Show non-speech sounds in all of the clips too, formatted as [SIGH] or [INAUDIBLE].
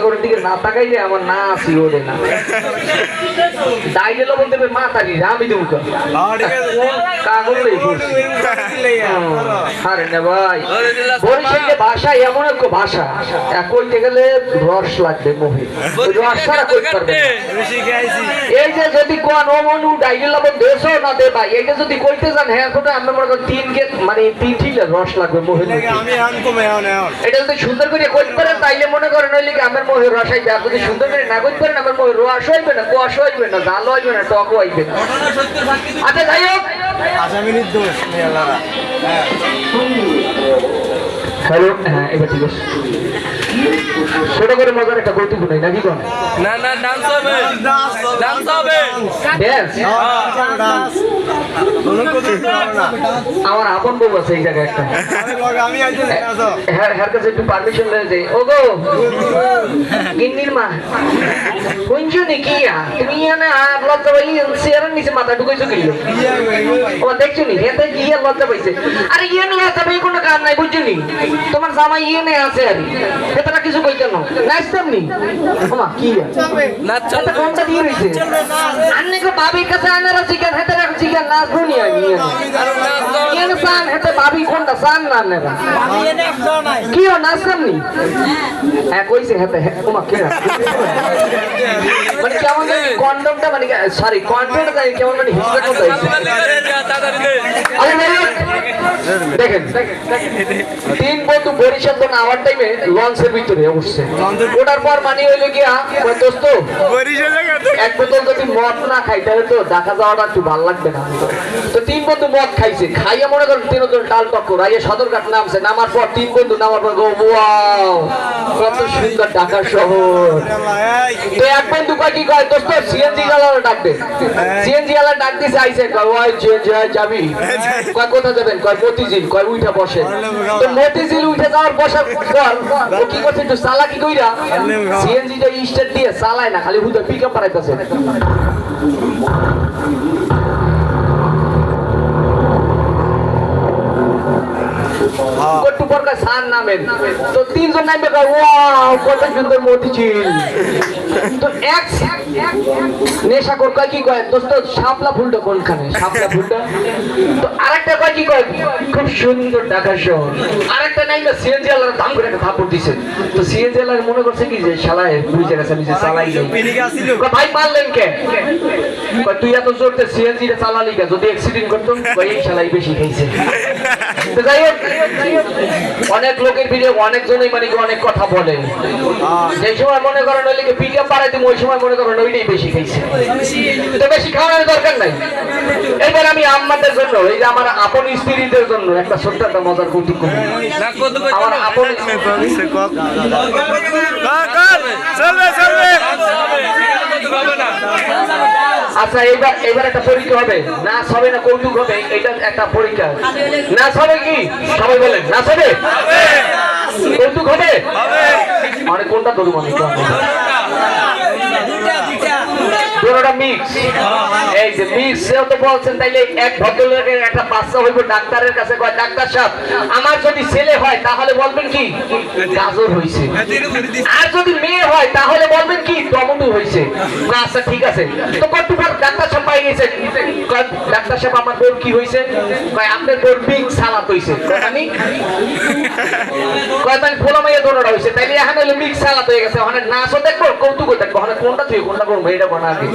হ্যাঁ দিকে না তাকাইলে আমার না আসি ওরে না। দাইলে লবণ মা তারি আমি দেবো তো। কাগজ আরে না ভাই। বরিশালে ভাষা এমন এক ভাষা কইতে গেলে রস লাগবে মহি রস ছাড়া কইতে পারবে এই যে যদি কোন অমনু ডাইলে লবণ দেশও না দে ভাই এইটা যদি কইতে যান হ্যাঁ কোটা আমরা মনে করি তিন কে মানে তিন ঠিলে রস লাগবে এখন। এটা যদি সুন্দর করে কইতে পারেন তাইলে মনে করেন ওই লিগে আমার মহির রস আইবে আর যদি সুন্দর করে না কইতে পারেন আমার মহির রস হইবে না কোয়াশ হইবে না জাল হইবে না টক হইবে না। আচ্ছা যাই হোক। মেয়েলারা হ্যাঁ। হ্যালো হ্যাঁ এবার ঠিক আছে। ছোট করে মজার একটা কৌতুক নাই নাকি কোন? না না ডান্স হবে। ডান্স হবে। ড্যান্স আমার আপন বউ আছে এই জায়গায় একটা। আমি আইতেছি হ্যাঁ কাছে একটু পারমিশন যাই ও গো গিন্নির মা কোনছো নাকি? তুমি এনে আর লজ্জা পাই চেয়ারের নিচে মাথা ঢুকাইছো কি ও দেখছ নি? হেতে গিয়ে লজ্জা পাইছে। আরে ইয়ে লজ্জা পাই কোনো কাম নাই বুঝছ তোমার জামাই ইয়ে নিয়ে আছে আর হেতরা কিছু কইতে না। নাচতাম নি? ওমা কি নাচ এটা কোনটা দিয়ে রইছে। আন্নে কো বাবির কাছে আনারা চিকেন হেতরা চিকেন নাচ শুনি আমি ইয়ে সান হেতে বাবি কোনটা সান না নেবা কি ও নাচতাম নি? হ্যাঁ কইছে হেতে হ্যাঁ ওমা কে মানে কেমন কন্ডমটা মানে সরি কন্ট্রোলটা কেমন মানে হিসেবে করতে আরে ভাই, দেখেন তিন বন্ধু বরিশাল তো আমার টাইমে লঞ্চের ভিতরে উঠছে। ওটার পর মানে হইল কি দোস্ত এক বোতল যদি মদ না খাই তাহলে তো দেখা যাওয়াটা একটু ভালো লাগবে না। তো তিন বন্ধু মদ খাইছে। খাইয়া মনে করেন তিনজন ডাল টক্কর আইয়া সদরঘাট নামছে। নামার পর তিন বন্ধু নামার পর গো কত সুন্দর ঢাকা শহর। তো এক বন্ধু কয় কি কয় দোস্ত সিএনজি গালার ডাক দে। সিএনজি গালার ডাক দিছে আইছে কয় ওই সিএনজি যাবি কয় কোথা যাবেন? কয় মতিঝিল, কয় উইঠা বসে? তো মতিঝিল উঠে যাওয়ার বসার পর ও কি করছে একটু চালাকি কইরা সিএনজি টা স্টার্ট দিয়ে চালায় না, খালি হুদা পিকআপ পারাইতেছে পরকা সান নামেন। তো তিনজন নামবে ওয়াও কত সুন্দর মতিঝিল তো এক নেশা কর কয় কি কয়? দোস্ত শাপলা ফুলটা কোনখানে? শাপলা ফুলটা? তো আরেকটা কয় কি কয়? খুব সুন্দর ঢাকা শহর আরেকটা নাইবা সিএনজি আলার দাম করে একটা থাপড় দিছে। তো সিএনজি আলার মনে করছে কি যে শালায় বুঝে গেছে আমি যে চালাই ভাই মারলেন কে? তুই এত জোরতে সিএনজি রে চালালি কে? যদি অ্যাক্সিডেন্ট করতো এই শালাই বেশি খাইছে। তো যাই হোক অনেক লোকের ভিড়ে অনেকজনই মানে কি অনেক কথা বলে। সেই সময় মনে করেন ওই লিগে পিক আপ তুমি ওই সময় মনে করেন ওইটাই বেশি খাইছে। তো বেশি খাওয়ানোর দরকার নাই। এবার আমি আম্মাদের জন্য এই যে আমার আপন স্ত্রীদের জন্য একটা ছোট্ট একটা মজার কৌতুক করি আমার আপন চলবে চলবে হবে না আচ্ছা এবার এবার একটা পরীক্ষা হবে। না হবে না কৌতুক হবে এটা একটা পরীক্ষা। না হবে কি? সবাই বলেন না হবে? কৌতুক হবে? মানে কোনটা ধরুন পুরোটা মিক্স আমার যদি ছেলে হয়, তাহলে বলবেন কি? গাজর আর যদি মেয়ে হয়, তাহলে বলবেন কি? আচ্ছা ঠিক আছে। তো ডাক্তার সাহেব পাই গেছে। ডাক্তার সাহেব, আমার কি আপনার সালাত ফোলা মাইয়া তাইলে এখন মিক্স সালাত হয়ে গেছে। ওখানে নাচও দেখব, কৌতুকও দেখব। কোনটা তুই কোনটা করব, এটা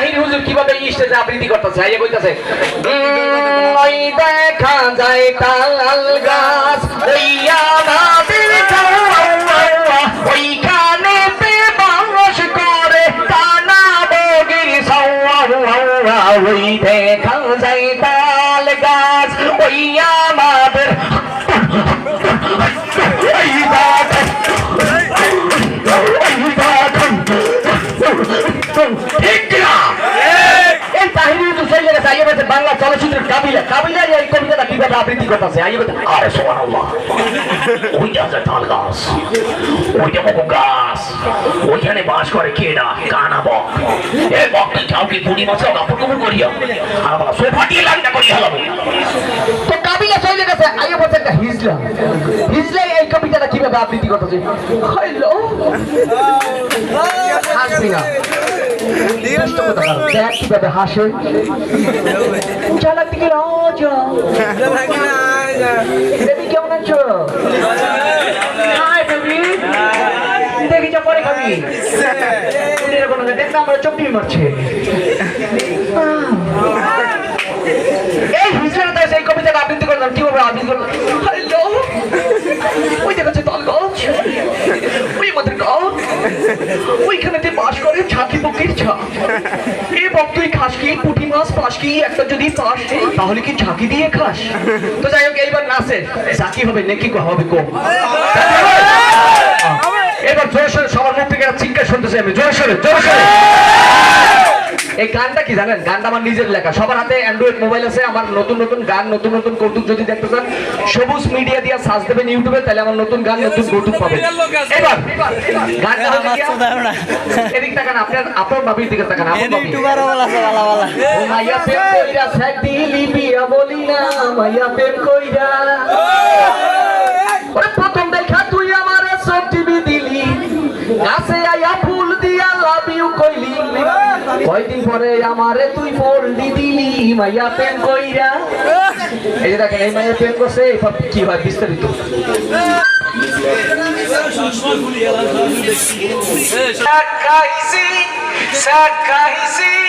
তাহিরি হুজুর কীভাবে স্টেজে আবৃত্তি করতেছে? আইয়া কইতাছে ওই দেখা যায় তাল গাছ আমাদের গাওয়া, ওইখানে ওই দেখা যায় তাল গাছ ওই আবৃত্তি করতেছে আইয়ে বলতে আরে সুবহানাল্লাহ। ওইটা যে তাল গাছ। ওইটা মকো গাছ। ওইখানে বাস করে কে না? কানা বক। এই বক তুই কাউকে গুড়ি মাছ কাপড় কাপড় করিয়া আর বাবা সে ফাটিয়ে লাগটা করিয়া হলাম তো কাবিলা চলে গেছে। আইয়ে বলতে একটা হিজলা। হিজলা এই কবিতাটা কীভাবে আবৃত্তি করতেছে? হ্যালো হাসবি না। কোথাকার। দেখ কীভাবে হাসে। চালাক দিকে রাজা। বেবি কেমন আছো? হাই বেবি দেখি যা পরে খাবি। দেখ না, আমার চোখ মারছে। এই হিসেবে তাই সেই কবিতাটা আবৃত্তি করলাম। কীভাবে আবৃত্তি করলাম। ওই দেখাচ্ছে তল গাছ ওই আমাদের গাছ ওইখানেতে বাস করে ছাতি পক্ষের ছা। এবং তুই খাস কি? পুঁটি মাছ পাস কি? একটা যদি পাস তাহলে কি ঝাঁকি দিয়ে খাস? তো যাই হোক এইবার নাচে। ঝাঁকি হবে নাকি হবে কম এবার জোর সবার মুখ থেকে চিৎকার শুনতেছি আমি। জোর সরে জোর সোরে। এই গানটা কি জানেন? গানটা আমার নিজের লেখা। সবার হাতে অ্যান্ড্রয়েড মোবাইল আছে আমার নতুন নতুন গান নতুন নতুন কৌতুক যদি দেখতে চান সবুজ মিডিয়া দিয়ে সার্চ দেবেন ইউটিউবে তাহলে আমার নতুন গান নতুন কৌতুক পাবেন। এবার গানটা হচ্ছে এদিক তাকান আপনার আপনার বাবির দিকে তাকান আমার বাবি। ও মাইয়া প্রেম কইরা বিয়া বলি না মাইয়া প্রেম কইরা। কয়দিন পরে আমারে তুই দি দিলি মাইয়া প্রেম কইরা। [LAUGHS] এই যে দেখেন এই মাইয়া প্রেম করছে কি হয় বিস্তারিত। [LAUGHS] সাকাইছি সাকাইছি